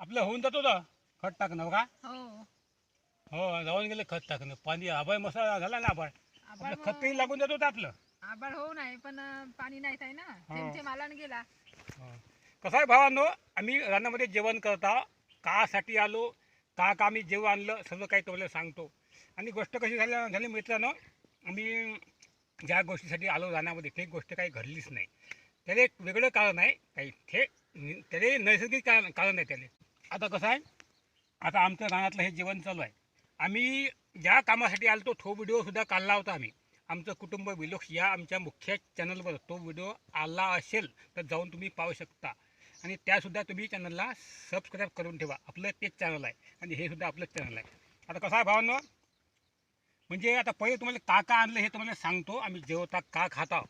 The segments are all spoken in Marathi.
आपलं होऊन जातो ना खत टाकणं का? हो. हो जाऊन गेलं खत टाकणं. पाणी आबाय मसा झाला ना आबाळ आभाळ आपलं खत काही लागून जात आपलं. आभाळ होऊ नाही पण अं, पाणी नाही आहे ना. आणि गेला. हो. कसं आहे भावांनो आम्ही रानामध्ये जेवण करता. कासाठी आलो. का का आम्ही जेवण आणलं सर्व काही तुम्हाला सांगतो. आणि गोष्ट कशी झाली झाली मित्रांनो आम्ही ज्या गोष्टीसाठी आलो रानामध्ये ते गोष्ट काही घडलीच नाही. त्याला एक वेगळं कारण आहे काही ते त्याला नैसर्गिक कारण कारण आहे त्याला. आता कसं आहे आता आमच्या रानातलं हे जीवन चालू आहे. आम्ही ज्या कामासाठी आलो तो व्हिडिओसुद्धा काढला होता आम्ही. आमचं कुटुंब विलोक्ष या आमच्या मुख्य चॅनलवर तो व्हिडिओ आला असेल तर जाऊन तुम्ही पाहू शकता. आणि त्यासुद्धा तुम्ही चॅनलला सबस्क्राईब करून ठेवा. आपलं तेच चॅनल आहे आणि हे सुद्धा आपलंच चॅनल आहे. आता कसं आहे भावांनो म्हणजे आता पहिले तुम्हाला का का आणलं हे तुम्हाला सांगतो आम्ही जेवता का खाता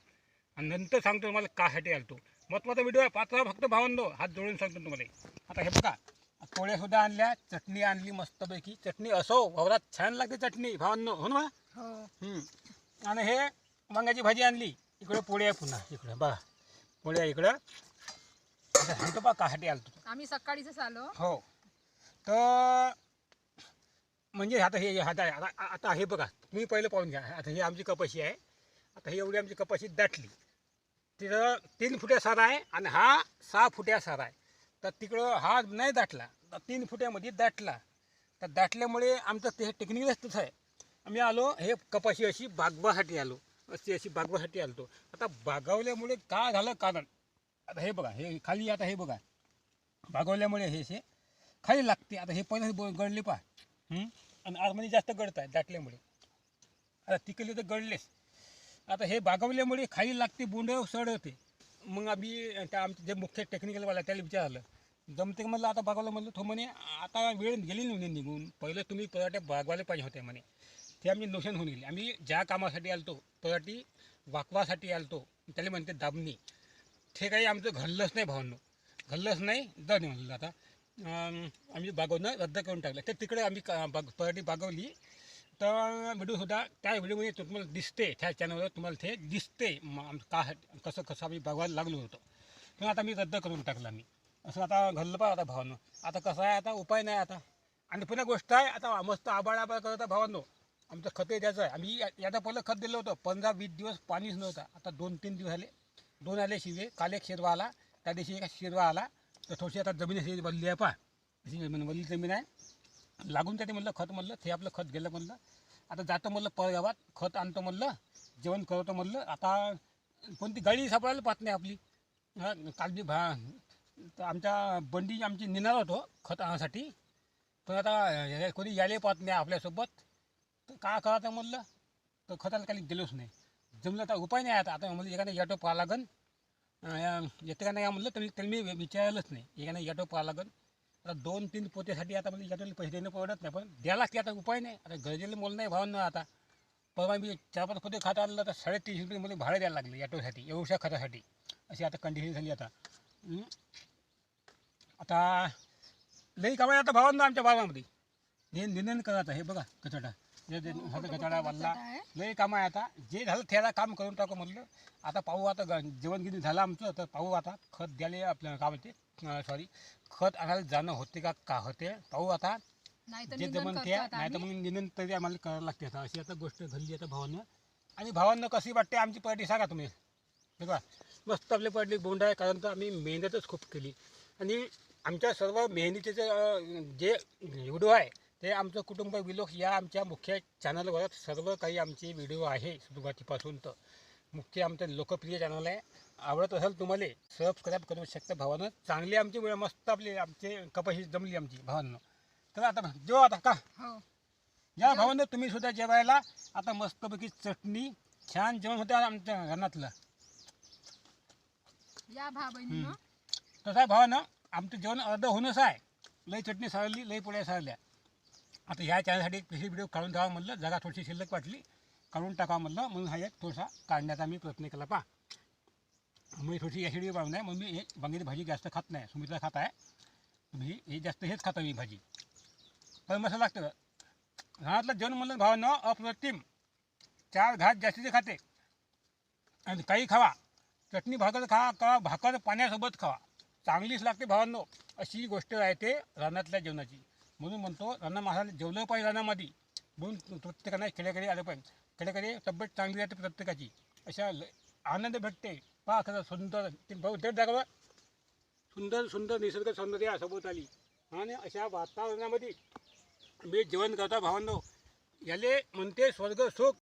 आणि नंतर सांगतो तुम्हाला कासाठी आलतो. महत्त्वाचा व्हिडिओ आहे पात्र फक्त भावांनो हात जोडून सांगतो तुम्हाला. आता हे बघा पोळ्यासुद्धा आणल्या चटणी आणली मस्तपैकी. चटणी असो वावरात छान लागते चटणी भावांनो. हो ना हो. हम्म. आणि हे वांग्याची भाजी आणली. इकडे पोळी आहे पुन्हा. इकडे बघा पोळी आहे इकडं. आता सांगतो बा कासाठी आलतो तो. आम्ही सकाळीच आलो. हो. तर म्हणजे आता हे आता आता आता हे बघा तुम्ही पहिलं पाहून घ्या. आता ही आमची कपाशी आहे. आता ही एवढी आमची कपाशी दाटली. तिथं तीन फुट्या सारा आहे आणि हा सहा फुट्या सारा आहे. तर तिकडं हा नाही दाटला. तर तीन फुट्यामध्ये दाटला. तर दाटल्यामुळे आमचं ते टेक्निकल तसं आहे. आम्ही आलो हे कपाशी अशी बागवासाठी आलो. अशी अशी बागवासाठी आलतो. आता बागवल्यामुळे का झालं कारण? आता हे बघा हे खाली आता हे बघा. बागवल्यामुळे हे असे खाली लागते. आता हे पहिले ब- गळले पा आणि आतमध्ये जास्त गळत आहे दाटल्यामुळे. आता तिकडले तर गळलेच. आता हे बागवल्यामुळे खाली लागते बोंड सड होते मग आम्ही त्या आमचे जे मुख्य टेक्निकलवाला त्याला विचारलं. जमते का म्हणलं आता बागवायला म्हणलं तो म्हणे आता वेळ गेली नाही निघून. पहिलं तुम्ही पराठे बागवायला पाहिजे होते म्हणे. ते आम्ही नुकसान होऊन गेली. आम्ही ज्या कामासाठी आलतो पराठी वाकवासाठी आलतो त्याला म्हणते दाबणी. ते काही आमचं घडलंच नाही भावांनो. घडलंच नाही दर म्हणलं आता. आम्ही बागवणं रद्द करून टाकलं. तर तिकडे आम्ही का बाग पराठी बागवली. तर व्हिडिओसुद्धा त्या व्हिडिओमध्ये तुम्हाला दिसते त्या चॅनलवर तुम्हाला ते दिसते का कसं कसं आम्ही बघायला लागलो होतो. किंवा आता मी रद्द करून टाकलं मी. असं आता घडलं पाहिजे आता भावानं. आता कसं आहे आता उपाय नाही आता. आणि पुन्हा गोष्ट आहे आता मस्त आबाळ आबाळ करत आहे भावांनो. आमचं खत द्यायचं आहे आम्ही याचा पहिलं खत दिलं होतं. पंधरा वीस दिवस पाणीच नव्हतं. आता दोन तीन दिवस आले दोन आले शिवे काल एक शिरवा आला. त्या दिवशी एक शिरवा आला. तर थोडीशी आता जमीन अशी बनली आहे पा अशी जमीन बनली जमीन आहे. लागून त्याने म्हणलं खत म्हणलं ते आपलं खत गेलं म्हणलं. आता जातो म्हणलं परगावात खत आणतो म्हणलं जेवण करतो म्हणलं. आता कोणती गाडी सापडायला पाहत नाही आपली. हा, काल बी भा तर आमच्या बंडी आमची नेणार होतो खत आणण्यासाठी पण आता कोणी यायला पाहत नाही आपल्यासोबत. तर का करायचं म्हणलं? तर खताला काही गेलोच नाही. जमलं आता उपाय नाही आता. आता म्हणलं एखादा ऑटो पाहा लागन. अं, येते का नाही का म्हणलं तरी त्यांनी मी विचारलंच नाही. एखादा याटो पाहा लागन. आता दोन तीन पोतेसाठी आता म्हणजे याटोला पैसे देणं पडत नाही. पण द्यायलाच की आता उपाय नाही. आता गरजेला मोल नाही भावना आता. परवा मी चार पाच पोते खात आणलं तर साडेतीनशे रुपये मला भाडं द्यायला लागलं ऑटोसाठी एवढ्या खतासाठी. अशी आता कंडिशन झाली आता. आता लई कामाय आता भावांना आमच्या बाबामध्ये. हे निंदन करत आहे हे बघा कचडा जे कुठं कचडा वाढला. लई काम आहे आता. जे झालं त्याला काम करून टाकू म्हणलं. आता पाहू आता ग- जेवण झालं आमचं तर पाहू आता खत द्यायला आपल्याला काय म्हणते सॉरी खत आणायला जाणं होते का का होते? पाहू आता. नाही तर जे निंदन जमन करतो ते आता नाही तर आम्ही. मग निंदन तरी आम्हाला करायला लागते आता. अशी आता गोष्ट घडली आता भावानं. आणि भावांना कशी वाटते आमची पार्टी सांगा तुम्ही. बघा. मस्त आपली पार्टी बोंड आहे कारण तर आम्ही मेहनतच खूप केली. आणि आमच्या सर्व मेहनतीचे जे व्हिडिओ आहे ते आमचं कुटुंब विलोक या आमच्या मुख्य चॅनलवर सर्व काही आमचे व्हिडिओ आहे सुरुवातीपासून तर. मुख्य आमचं लोकप्रिय चॅनल आहे. आवडत असेल तुम्हाला सबस्क्राईब करू शकता भावानं. चांगली आमची वेळ मस्त आपली आमचे कपाशी जमली आमची भावांना. तर आता जेव्हा आता का? हो. या भावानं तुम्ही सुद्धा जेवायला आता मस्तपैकी चटणी छान जेवण होतं आमच्या घरातलं. या भा बहिणीनं तसं आहे भावानं आमचं जेवण अर्ध होणंच आहे लई चटणी सारली लई पोळ्या सारल्या आता ह्या चॅनलसाठी एक स्पेशल व्हिडिओ काढून ठेवा म्हणलं जागा थोडीशी शिल्लक वाटली काढून टाका म्हणलं म्हणून हा एक थोडासा काढण्याचा मी प्रयत्न केला. पा मी थोडीशी ॲसिडी वाढून आहे. मग मी हे वांग्याची भाजी जास्त खात नाही सुमित्रा खात आहे. मी हे जास्त हेच खाता मी भाजी. पण मस्त लागतं घरातलं जेवण म्हणलं भावानं अप्रतिम. चार घात जास्तीचे खाते. आणि काही खावा. चटणी भाकर खा का भाकर पाण्यासोबत खावा चांगलीच लागते भावांनो. अशी गोष्ट आहे ते रानातल्या जेवणाची. म्हणून म्हणतो राना माणसाला जेवलं पाहिजे रानामध्ये. म्हणून प्रत्येकाने खेड्याकडे आलं पाहिजे. खेड्याकडे तब्येत चांगली राहते प्रत्येकाची. अशा ल- आनंद भेटते. पहा खरं सुंदर ते भाऊ ते दाखवा. सुंदर सुंदर निसर्ग सौंदर्य सोबत आली. आणि अशा वातावरणामध्ये मी जेवण करता भावांनो. याले म्हणते स्वर्ग सुख